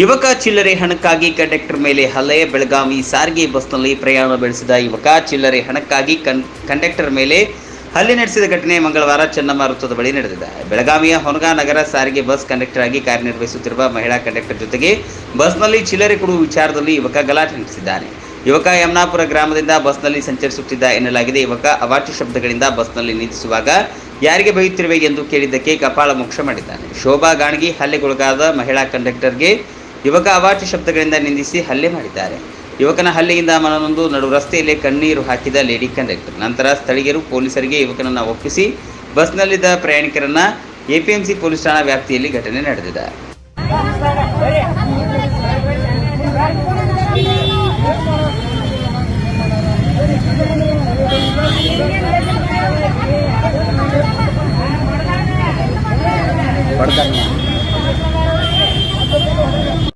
ಯುವಕ ಚಿಲ್ಲರೆ ಹಣಕ್ಕಾಗಿ ಕಂಡಕ್ಟರ್ ಮೇಲೆ ಹಲ್ಲೆ ಬೆಳಗಾವಿ ಸಾರಿಗೆ ಬಸ್ನಲ್ಲಿ ಪ್ರಯಾಣ ಬೆಳೆಸಿದ ಯುವಕ ಚಿಲ್ಲರೆ ಹಣಕ್ಕಾಗಿ ಕನ್ ಕಂಡಕ್ಟರ್ ಮೇಲೆ ಹಲ್ಲೆ ನಡೆಸಿದ ಘಟನೆ ಮಂಗಳವಾರ ಚೆನ್ನಮ್ಮ ವೃತ್ತದ ಬಳಿ ನಡೆದಿದೆ. ಬೆಳಗಾವಿಯ ಹೊನಗಾ ನಗರ ಸಾರಿಗೆ ಬಸ್ ಕಂಡಕ್ಟರ್ ಆಗಿ ಕಾರ್ಯನಿರ್ವಹಿಸುತ್ತಿರುವ ಮಹಿಳಾ ಕಂಡಕ್ಟರ್ ಜೊತೆಗೆ ಬಸ್ನಲ್ಲಿ ಚಿಲ್ಲರೆ ಕೊಡುವ ವಿಚಾರದಲ್ಲಿ ಯುವಕ ಗಲಾಟೆ ನಡೆಸಿದ್ದಾನೆ. ಯುವಕ ಯಮನಾಪುರ ಗ್ರಾಮದಿಂದ ಬಸ್ನಲ್ಲಿ ಸಂಚರಿಸುತ್ತಿದ್ದ ಎನ್ನಲಾಗಿದೆ. ಯುವಕ ಅವಾಚ್ಯ ಶಬ್ದಗಳಿಂದ ಬಸ್ನಲ್ಲಿ ನಿಂತಿಸುವಾಗ ಯಾರಿಗೆ ಬೈಯುತ್ತಿರುವೆ ಎಂದು ಕೇಳಿದ್ದಕ್ಕೆ ಕಪಾಳ ಮೋಕ್ಷ ಮಾಡಿದ್ದಾನೆ. ಶೋಭಾ ಗಾಣಗಿ ಹಲ್ಲೆಗೊಳಗಾದ ಮಹಿಳಾ ಕಂಡಕ್ಟರ್ಗೆ ಯುವಕ ಅವಾಚ್ಯ ಶಬ್ದಗಳಿಂದ ನಿಂದಿಸಿ ಹಲ್ಲೆ ಮಾಡಿದ್ದಾರೆ. ಯುವಕನ ಹಲ್ಲೆಯಿಂದ ಮನನೊಂದು ನಡು ರಸ್ತೆಯಲ್ಲೇ ಕಣ್ಣೀರು ಹಾಕಿದ ಲೇಡಿ ಕಂಡಕ್ಟರ್. ನಂತರ ಸ್ಥಳೀಯರು ಪೊಲೀಸರಿಗೆ ಯುವಕನನ್ನು ಒಪ್ಪಿಸಿ ಬಸ್ನಲ್ಲಿದ್ದ ಪ್ರಯಾಣಿಕರನ್ನ ಎಪಿಎಂಸಿ ಪೊಲೀಸ್ ಠಾಣಾ ವ್ಯಾಪ್ತಿಯಲ್ಲಿ ಘಟನೆ ನಡೆದಿದೆ. ಹೊಡ್ದಾರ